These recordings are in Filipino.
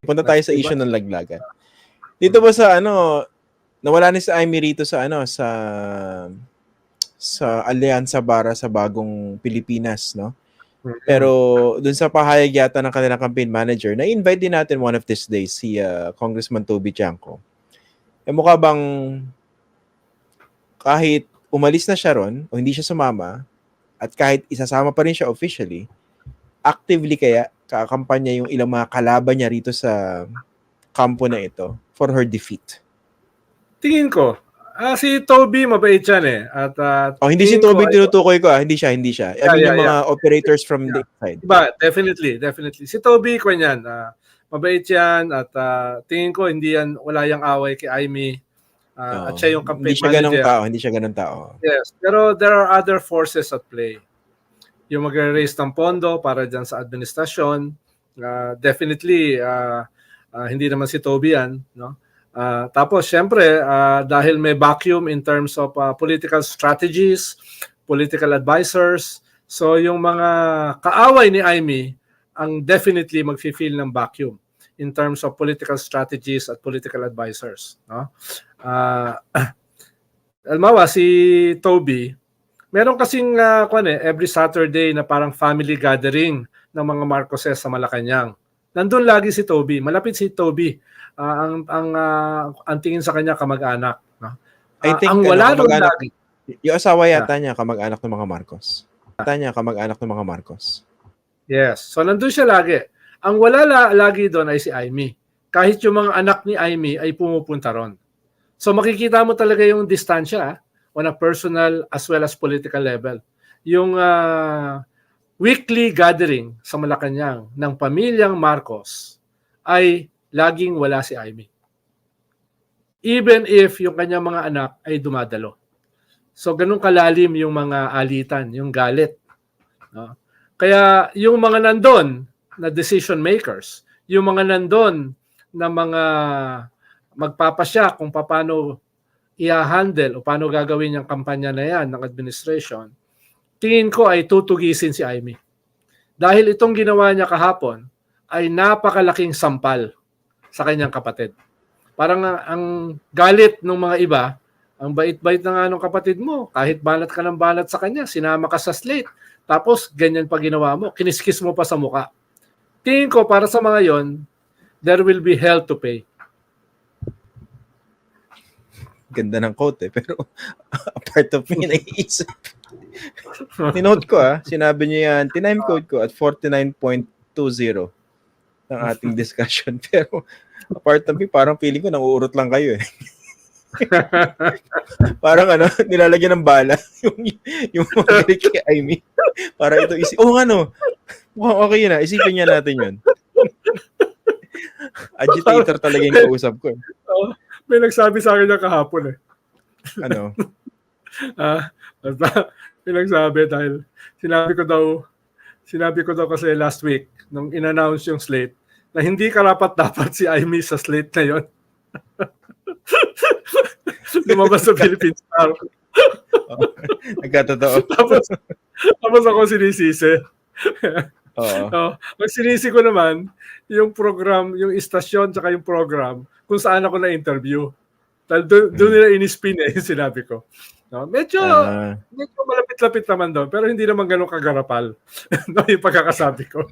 Punta tayo sa issue ng laglagan. Dito ba sa ano, nawala ni si Amy rito sa ano, sa sa Alyansa Bara sa bagong Pilipinas, no? Pero dun sa pahayag yata ng kanilang campaign manager, na-invite din natin one of these days si uh, Congressman Toby Chanco. Eh mukha bang kahit umalis na siya ron o hindi siya sumama at kahit isasama pa rin siya officially, actively kaya kakampanya yung ilang mga kalaban niya rito sa kampo na ito for her defeat. Tingin ko, ah, si Toby mabait yan eh. At, ah, Oh, hindi si ko Toby ay- tinutukoy ko ah, hindi siya, hindi siya. I Yeah, mean yeah, yung mga operators from the side. Diba, definitely, definitely. Si Toby, kwan yan. ah, mabait yan at ah, tingin ko hindi yan, wala yung away kay Amy. Ah, Oo. at siya yung campaign hindi siya ganong manager. tao, hindi siya ganong tao. Yes, pero there are other forces at play. Yung magre-raise ng pondo para dyan sa administrasyon, ah, definitely ah, ah, hindi naman si Toby yan, no? Ah, tapos syempre ah, dahil may vacuum in terms of ah, political strategies, political advisors, so yung mga kaaway ni Amy ang definitely magfi-feel ng vacuum in terms of political strategies at political advisors, no? Ah, Almawa, si Toby, meron kasing uh, kwan eh, every Saturday na parang family gathering ng mga Marcoses sa Malacanang. Nandun lagi si Toby, malapit si Toby. Ah, ang ang ah, ang tingin sa kanya kamag-anak, no? I think, ang ano, wala kamag-anak- lagi. Yung asawa yata niya, kamag-anak ng mga Marcos. Yata niya, kamag-anak ng mga Marcos. Yes. So nandun siya lagi. Ang wala la- lagi doon ay si Amy. Kahit yung mga anak ni Amy ay pumupunta ron. So makikita mo talaga yung distansya ah, on a personal as well as political level. Yung ah, weekly gathering sa Malacanang ng pamilyang Marcos ay laging wala si Amy. Even if yung kanyang mga anak ay dumadalo. So ganun kalalim yung mga alitan, yung galit. No? Kaya yung mga nandun na decision makers, yung mga nandun na mga magpapasya kung paano i-handle o paano gagawin yung kampanya na yan ng administration, tingin ko ay tutugisin si Amy. Dahil itong ginawa niya kahapon ay napakalaking sampal sa kanyang kapatid. Parang ang, ang galit ng mga iba, ang bait-bait na nga ng kapatid mo, kahit balat ka ng balat sa kanya, sinama ka sa slate, tapos ganyan pa ginawa mo, kiniskis mo pa sa muka. Tingin ko para sa mga yon, there will be hell to pay. Ganda ng quote eh. Pero a part of me naiisip. Tinote ko ah. Sinabi niya yan. Tinime code ko at 49.20 ng ating discussion. Pero a part of me, parang feeling ko nanguurot lang kayo eh. parang ano, nilalagyan ng bala yung, yung mga kay Amy. Para ito isip. Oh ano, mukhang okay na. Isipin niya natin yun. Agitator talaga yung kausap ko. eh. Oh, may nagsabi sa akin na kahapon eh. Ano? Ah, may nagsabi dahil sinabi ko daw sinabi ko daw kasi last week nung in-announce yung slate na hindi karapat dapat si Amy sa slate na yon. Lumabas sa Philippine Star. Nagkatotoo. tapos, tapos ako sinisisi. Oo. Oh, ang sinisi ko naman, yung program, yung istasyon, tsaka yung program, kung saan ako na-interview. Dahil doon, doon nila inispin eh, yung sinabi ko. No? Medyo, Ah, medyo malapit-lapit naman doon, pero hindi naman ganun kagarapal. no, yung pagkakasabi ko.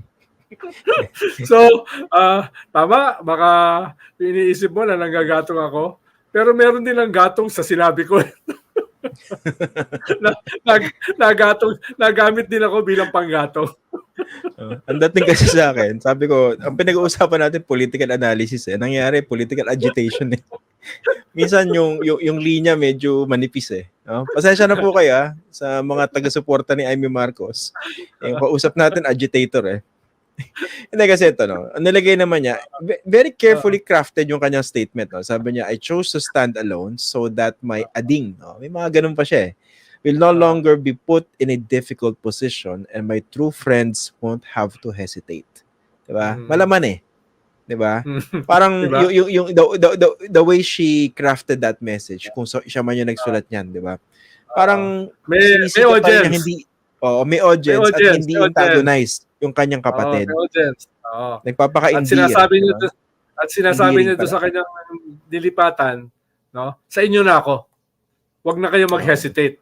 so, ah tama, baka iniisip mo na nanggagatong ako, pero meron din ang gatong sa sinabi ko. na, nag, nagatong, nagamit din ako bilang panggatong. Oh. ang dating kasi sa akin, sabi ko, ang pinag-uusapan natin political analysis eh. Nangyari political agitation eh. Minsan yung, yung yung linya medyo manipis eh. No? Pasensya na po kayo ah, sa mga taga-suporta ni Amy Marcos. Yung kausap natin agitator eh. Hindi kasi ito, no? Ang nilagay naman niya, ve- very carefully crafted yung kanyang statement. No? Sabi niya, I chose to stand alone so that my ading, no? may mga ganun pa siya eh, will no longer be put in a difficult position and my true friends won't have to hesitate. Diba? Mm. Malaman eh. Diba? Parang Diba? yung, yung, yung the, the, the, the way she crafted that message, kung so, siya man yung nagsulat niyan, diba? Parang May, may niya audience. hindi, oh, may audience, May audience, at hindi may audience. antagonize yung kanyang kapatid. Oo, may audience. Oo. Nagpapaka At sinasabi niya, doon- At sinasabi niya sa kanyang dilipatan, no? Sa inyo na ako. Huwag na kayo mag-hesitate.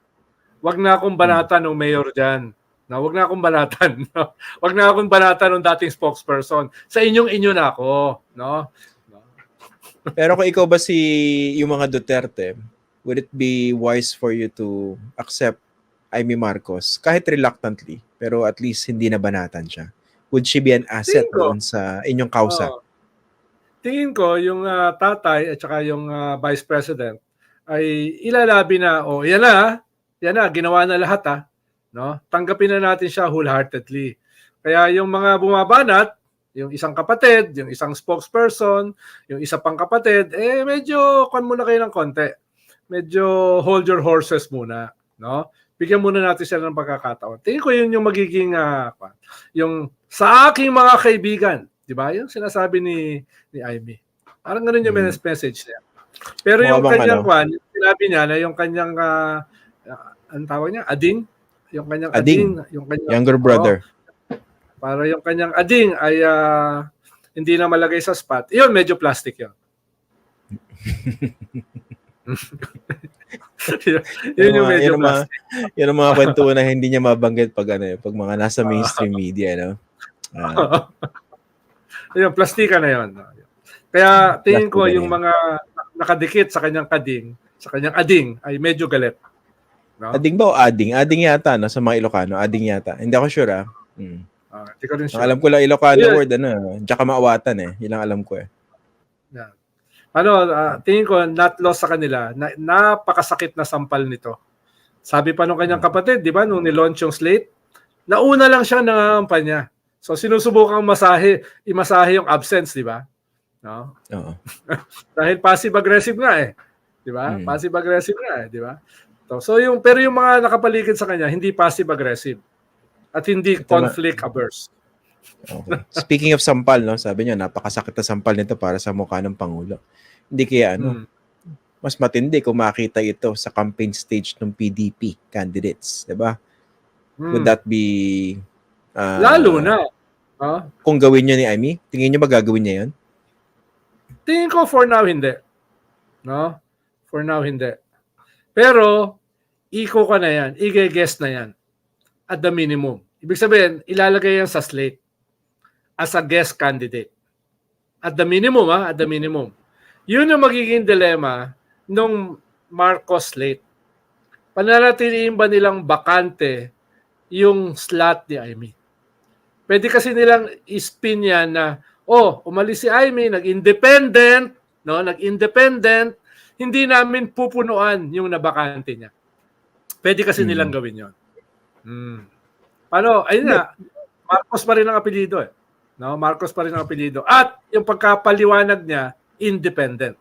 Huwag na akong banatan ng mayor diyan. No, wag na akong banatan. No? Wag na akong banatan ng dating spokesperson. Sa inyong inyo na ako, no? Pero kung ikaw ba si yung mga Duterte, would it be wise for you to accept Amy Marcos kahit reluctantly, pero at least hindi na banatan siya? Would she be an asset doon sa inyong kausa? Oo. tingin ko yung ah, tatay at saka yung ah, vice president ay ilalabi na oh yan na ah. Yan na ginawa na lahat ah no tanggapin na natin siya wholeheartedly kaya yung mga bumabanat yung isang kapatid yung isang spokesperson yung isa pang kapatid eh medyo kon muna kayo ng konti medyo hold your horses muna no bigyan muna natin sila ng pagkakataon tingin ko yun yung magiging kwan. yung sa aking mga kaibigan di ba yung sinasabi ni ni Ivy. Parang ganun yung Hmm. message niya. Pero Mukha yung kanyang ano? kwan, sinabi niya na yung kanyang uh, ang tawag niya, ading, yung kanyang Ading. ading, yung kanyang Younger brother. para yung kanyang ading ay ah, hindi na malagay sa spot. Yun, medyo plastic yun. yun, yun yung medyo yun ang mga, plastic. yun ang mga kwentuhan na hindi niya mabanggit pag ano, eh, pag mga nasa mainstream media, no? Ah, yun, plastika na yun. Kaya tingin ko yung yun. mga nakadikit sa kanyang kading, sa kanyang ading ay medyo galit. No? ading ba o ading? Ading yata, no? Sa mga Ilocano. Ading yata. Hindi ako sure, ah. Hmm. Ah, Hindi ko rin Ang sure. alam ko lang Ilocano Yeah. word, ano, tsaka maawatan eh. Yun ang alam ko eh. Ano, ah, tingin ko not lost sa kanila. Na, napakasakit na sampal nito. Sabi pa nung kanyang kapatid, di ba, nung nilaunch yung slate, nauna lang siya nangangampanya. So sinusubukang masahe, imasahe yung absence, di ba? No? Oo. Dahil passive-aggressive nga eh. Di ba? Hmm. Passive-aggressive nga eh, di ba? So, so yung pero yung mga nakapaligid sa kanya hindi passive-aggressive at hindi Ito na- conflict averse. Okay. Speaking of sampal, no, sabi niya, napakasakit na sampal nito para sa mukha ng Pangulo. Hindi kaya, ano, Hmm. mas matindi kung makita ito sa campaign stage ng PDP candidates, 'di ba? Hmm. Would that be ah, Lalo na. ah, kung gawin niya ni Amy? Tingin niyo ba gagawin niya 'yon? Tingin ko for now hindi. No? For now hindi. Pero iko ka na yan, i-guess na yan at the minimum. Ibig sabihin, ilalagay yan sa slate as a guest candidate. At the minimum, ha? At the minimum. Yun yung magiging dilemma nung Marcos slate. Pananatiliin ba nilang bakante yung slot ni Amy? Pwede kasi nilang ispin yan na oh, umalis si Amy, nag-independent, no, nag-independent, hindi namin pupunuan yung nabakante niya. Pwede kasi Hmm. nilang gawin 'yon. Hmm. Paano? Ayun nga, Marcos pa rin ang apelyido eh. No, Marcos pa rin ang apelyido. At yung pagkapaliwanag niya, independent.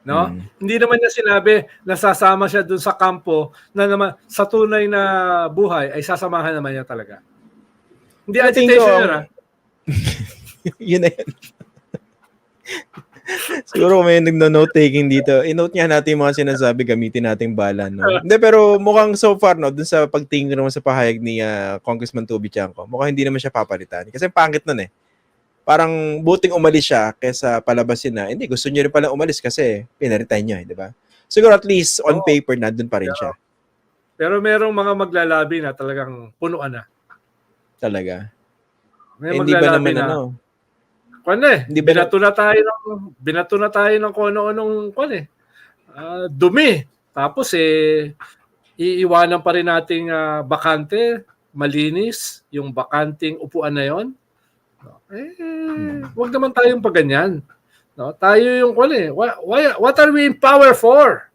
No? Hmm. Hindi naman niya sinabi na sasama siya dun sa kampo na naman sa tunay na buhay ay sasamahan naman niya talaga. Hindi agitation yun ah. yun na yun. Siguro may nagno-note taking dito. I-note niya natin yung mga sinasabi, gamitin nating bala. No? Hindi, pero mukhang so far, no, dun sa pagtingin ko naman sa pahayag ni ah, Congressman Toby Chanko, mukhang hindi naman siya papalitan. Kasi pangit nun eh. Parang buting umalis siya kesa palabasin na, hindi, gusto niyo rin pala umalis kasi pinaritay niya, eh, di ba? Siguro at least on Oo. paper, nandun pa rin siya. Pero merong mga maglalabi na talagang punuan na. Talaga. May Eh, hindi ba naman na. ano? Kwan eh, Hindi binato na tayo ng binato na tayo ng kung ano-anong kwan eh. Ah, dumi. Tapos eh iiwanan pa rin nating ah, bakante, malinis, yung bakanting upuan na 'yon. Eh, wag naman tayong paganyan. No? Tayo yung kwan eh. Why, why, what are we in power for?